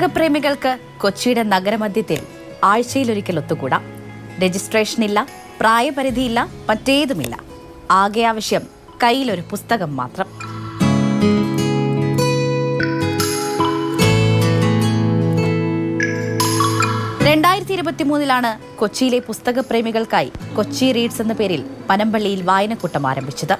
പുസ്തകപ്രേമികൾക്ക് കൊച്ചിയുടെ നഗരമധ്യത്തിൽ ആഴ്ചയിലൊരിക്കൽ ഒത്തുകൂടാം. രജിസ്ട്രേഷൻ ഇല്ല പ്രായപരിധിയില്ല മറ്റേതുമില്ല. ആകെ ആവശ്യം കയ്യിലൊരു പുസ്തകം മാത്രം. രണ്ടായിരത്തി ഇരുപത്തി മൂന്നിലാണ് കൊച്ചിയിലെ പുസ്തകപ്രേമികൾക്കായി കൊച്ചി റീഡ്സ് എന്ന പേരിൽ പനമ്പള്ളിയിൽ വായനക്കൂട്ടം ആരംഭിച്ചത്.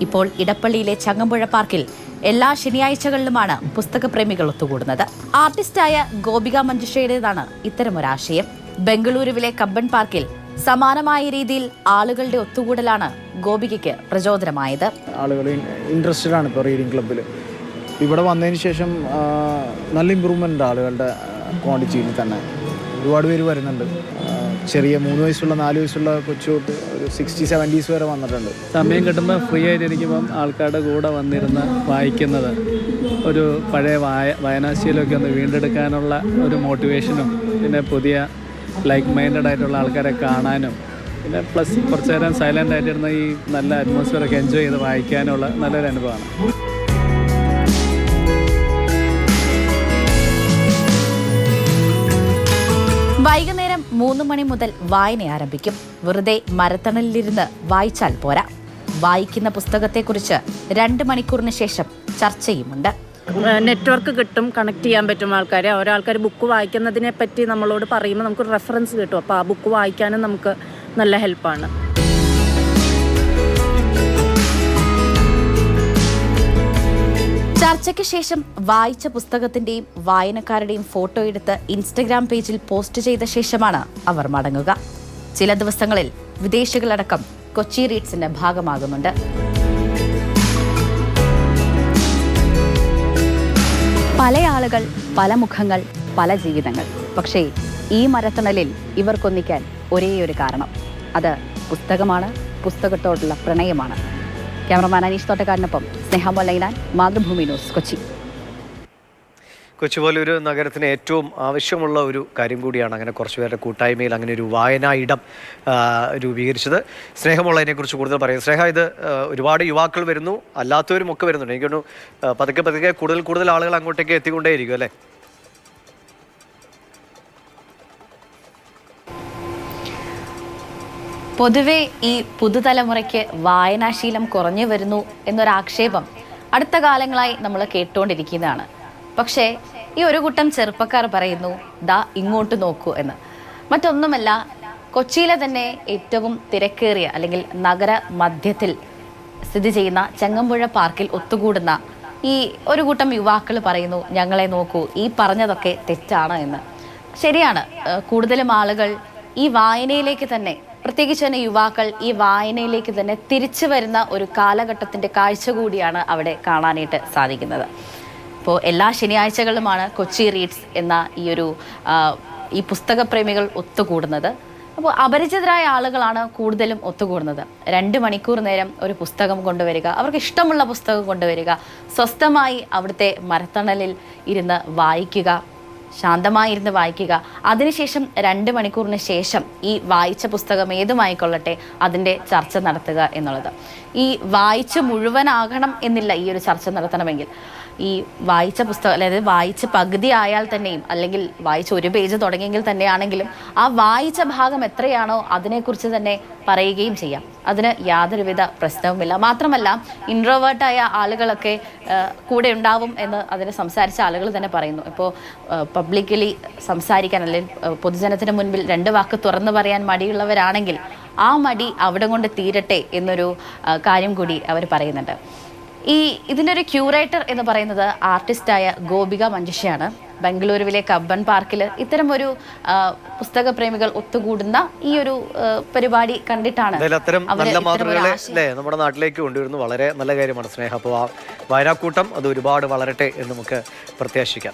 ഇപ്പോൾ ഇടപ്പള്ളിയിലെ ചങ്ങമ്പുഴ പാർക്കിൽ എല്ലാ ശനിയാഴ്ചകളിലുമാണ് പുസ്തകപ്രേമികൾ ഒത്തുകൂടുന്നത്. ആർട്ടിസ്റ്റായ ഗോപിക മഞ്ജുഷയുടേതാണ് ഇത്തരമൊരാശയം. ബംഗളൂരുവിലെ കബ്ബൻ പാർക്കിൽ സമാനമായ രീതിയിൽ ആളുകളുടെ ഒത്തുകൂടലാണ് ഗോപികയ്ക്ക് പ്രചോദനമായത്. ആളുകൾ ആണ് ഇപ്പോൾ റീഡിംഗ് ക്ലബ്ബിൽ ഇവിടെ വന്നതിന് ശേഷം നല്ല ഇമ്പ്രൂവ്മെന്റ് ഉണ്ട് ആളുകളുടെ ക്വാണ്ടിറ്റിയിൽ തന്നെ. ഒരുപാട് പേര് വരുന്നുണ്ട്. ചെറിയ മൂന്ന് വയസ്സുള്ള നാല് വയസ്സുള്ള കൊച്ചു തൊട്ട് ഒരു സിക്സ്റ്റി സെവന്റീസ് വരെ വന്നിട്ടുണ്ട്. സമയം കിട്ടുമ്പോൾ ഫ്രീ ആയിട്ടിരിക്കുമ്പം ആൾക്കാരുടെ കൂടെ വന്നിരുന്ന് വായിക്കുന്നത് ഒരു പഴയ വായ വായനാശീലമൊക്കെ ഒന്ന് വീണ്ടെടുക്കാനുള്ള ഒരു മോട്ടിവേഷനും പിന്നെ പുതിയ ലൈക്ക് മൈൻഡഡ് ആയിട്ടുള്ള ആൾക്കാരെ കാണാനും പിന്നെ പ്ലസ് കുറച്ച് നേരം സൈലന്റ് ആയിട്ടിരുന്ന ഈ നല്ല അറ്റ്മോസ്ഫിയറൊക്കെ എൻജോയ് ചെയ്ത് വായിക്കാനുള്ള നല്ലൊരു അനുഭവമാണ്. വൈകുന്നേരം മൂന്ന് മണി മുതൽ വായന ആരംഭിക്കും. വെറുതെ മരത്തണലിലിരുന്ന് വായിച്ചാൽ പോരാ. വായിക്കുന്ന പുസ്തകത്തെക്കുറിച്ച് രണ്ട് മണിക്കൂറിന് ശേഷം ചർച്ചയുമുണ്ട്. നെറ്റ്വർക്ക് കിട്ടും കണക്ട് ചെയ്യാൻ പറ്റും ആൾക്കാരെ. ഓരോ ആൾക്കാർ ബുക്ക് വായിക്കുന്നതിനെ പറ്റി നമ്മളോട് പറയുമ്പോൾ നമുക്ക് റെഫറൻസ് കിട്ടും. അപ്പോൾ ആ ബുക്ക് വായിക്കാനും നമുക്ക് നല്ല ഹെൽപ്പാണ്. ചർച്ചയ്ക്ക് ശേഷം വായിച്ച പുസ്തകത്തിന്റെയും വായനക്കാരുടെയും ഫോട്ടോ എടുത്ത് ഇൻസ്റ്റഗ്രാം പേജിൽ പോസ്റ്റ് ചെയ്ത ശേഷമാണ് അവർ മടങ്ങുക. ചില ദിവസങ്ങളിൽ വിദേശികളടക്കം കൊച്ചി റീഡ്സിന്റെ ഭാഗമാകുന്നുണ്ട്. പല ആളുകൾ പല മുഖങ്ങൾ പല ജീവിതങ്ങൾ. പക്ഷേ ഈ മരത്തണലിൽ ഇവർക്കൊന്നിക്കാൻ ഒരേ ഒരു കാരണം. അത് പുസ്തകമാണ് പുസ്തകത്തോടുള്ള പ്രണയമാണ്. ക്യാമറമാൻ അനീഷ് തോട്ടക്കാരനൊപ്പം സ്നേഹ മൊല്ലൈനാൻ മാതൃഭൂമി ന്യൂസ് കൊച്ചി. കൊച്ചി പോലെ ഒരു നഗരത്തിന് ഏറ്റവും ആവശ്യമുള്ള ഒരു കാര്യം കൂടിയാണ് അങ്ങനെ കുറച്ച് പേരുടെ കൂട്ടായ്മയിൽ അങ്ങനെ ഒരു വായനാ ഇടം രൂപീകരിച്ചത്. സ്നേഹമുള്ളതിനെ കുറിച്ച് കൂടുതൽ പറയും. സ്നേഹ ഇത് ഒരുപാട് യുവാക്കൾ വരുന്നു അല്ലാത്തവരും ഒക്കെ വരുന്നുണ്ട്. എനിക്ക് തോന്നുന്നു ആ, പതുക്കെ പതുക്കെ കൂടുതൽ കൂടുതൽ ആളുകൾ അങ്ങോട്ടേക്ക് എത്തിക്കൊണ്ടേയിരിക്കും അല്ലേ? പൊതുവെ ഈ പുതുതലമുറയ്ക്ക് വായനാശീലം കുറഞ്ഞു വരുന്നു എന്നൊരാക്ഷേപം അടുത്ത കാലങ്ങളായി നമ്മൾ കേട്ടുകൊണ്ടിരിക്കുന്നതാണ് പക്ഷേ ഈ ഒരു കൂട്ടം ചെറുപ്പക്കാർ പറയുന്നു ദാ ഇങ്ങോട്ട് നോക്കൂ എന്ന്. മറ്റൊന്നുമല്ല കൊച്ചിയിലെ തന്നെ ഏറ്റവും തിരക്കേറിയ അല്ലെങ്കിൽ നഗര മധ്യത്തിൽ സ്ഥിതി ചെയ്യുന്ന ചെങ്ങമ്പുഴ പാർക്കിൽ ഒത്തുകൂടുന്ന ഈ ഒരു കൂട്ടം യുവാക്കൾ പറയുന്നു ഞങ്ങളെ നോക്കൂ ഈ പറഞ്ഞതൊക്കെ തെറ്റാണ് എന്ന്. ശരിയാണ്. കൂടുതലും ആളുകൾ ഈ വായനയിലേക്ക് തന്നെ പ്രത്യേകിച്ച് തന്നെ യുവാക്കൾ ഈ വായനയിലേക്ക് തന്നെ തിരിച്ചു വരുന്ന ഒരു കാലഘട്ടത്തിന്റെ കാഴ്ച കൂടിയാണ് അവിടെ കാണാനായിട്ട് സാധിക്കുന്നത്. അപ്പോൾ എല്ലാ ശനിയാഴ്ചകളുമാണ് കൊച്ചി റീഡ്സ് എന്ന ഈ ഒരു ഈ പുസ്തകപ്രേമികൾ ഒത്തുകൂടുന്നത്. അപ്പോൾ അപരിചിതരായ ആളുകളാണ് കൂടുതലും ഒത്തുകൂടുന്നത്. രണ്ട് മണിക്കൂർ നേരം ഒരു പുസ്തകം കൊണ്ടുവരിക അവർക്ക് ഇഷ്ടമുള്ള പുസ്തകം കൊണ്ടുവരിക സ്വസ്ഥമായി അവിടുത്തെ മരത്തണലിൽ ഇരുന്ന് വായിക്കുക ശാന്തമായി ഇരുന്ന് വായിക്കുക. അതിനുശേഷം രണ്ട് മണിക്കൂറിന് ശേഷം ഈ വായിച്ച പുസ്തകം ഏതുമായിക്കൊള്ളട്ടെ അതിന്റെ ചർച്ച നടത്തുക എന്നുള്ളത്. ഈ വായിച്ച് മുഴുവനാകണം എന്നില്ല ഈ ഒരു ചർച്ച നടത്തണമെങ്കിൽ. ഈ വായിച്ച പുസ്തകം അതായത് വായിച്ച് പകുതി ആയാൽ തന്നെയും അല്ലെങ്കിൽ വായിച്ച ഒരു പേജ് തുടങ്ങിയെങ്കിൽ തന്നെയാണെങ്കിലും ആ വായിച്ച ഭാഗം എത്രയാണോ അതിനെക്കുറിച്ച് തന്നെ പറയുകയും ചെയ്യാം. അതിന് യാതൊരുവിധ പ്രശ്നവുമില്ല. മാത്രമല്ല ഇൻട്രോവേർട്ടായ ആളുകളൊക്കെ കൂടെ ഉണ്ടാവും എന്ന് അതിന് സംസാരിച്ച ആളുകൾ തന്നെ പറയുന്നു. ഇപ്പോൾ പബ്ലിക്കലി സംസാരിക്കാൻ അല്ലെങ്കിൽ പൊതുജനത്തിന് മുൻപിൽ രണ്ട് വാക്ക് തുറന്നു പറയാൻ മടിയുള്ളവരാണെങ്കിൽ ആ മടി അവിടെ കൊണ്ട് തീരട്ടെ എന്നൊരു കാര്യം കൂടി അവർ പറയുന്നുണ്ട്. ഈ ഇതിന്റെ ഒരു ക്യൂറേറ്റർ എന്ന് പറയുന്നത് ആർട്ടിസ്റ്റായ ഗോപിക മഞ്ജുഷയാണ്. ബംഗളൂരുവിലെ കബ്ബൻ പാർക്കിൽ ഇത്തരം ഒരു പുസ്തക പ്രേമികൾ ഒത്തുകൂടുന്ന ഈ ഒരു പരിപാടി കണ്ടിട്ടാണ് അത്തരം നല്ല മാതൃകകളെ അല്ലേ നമ്മുടെ നാട്ടിലേക്ക് കൊണ്ടുവരുന്നു. വളരെ നല്ല കാര്യമാണ് സ്നേഹം. അപ്പോൾ ആ വായനാക്കൂട്ടം അത് ഒരുപാട് വളരട്ടെ എന്ന് നമുക്ക് പ്രത്യാശിക്കാം.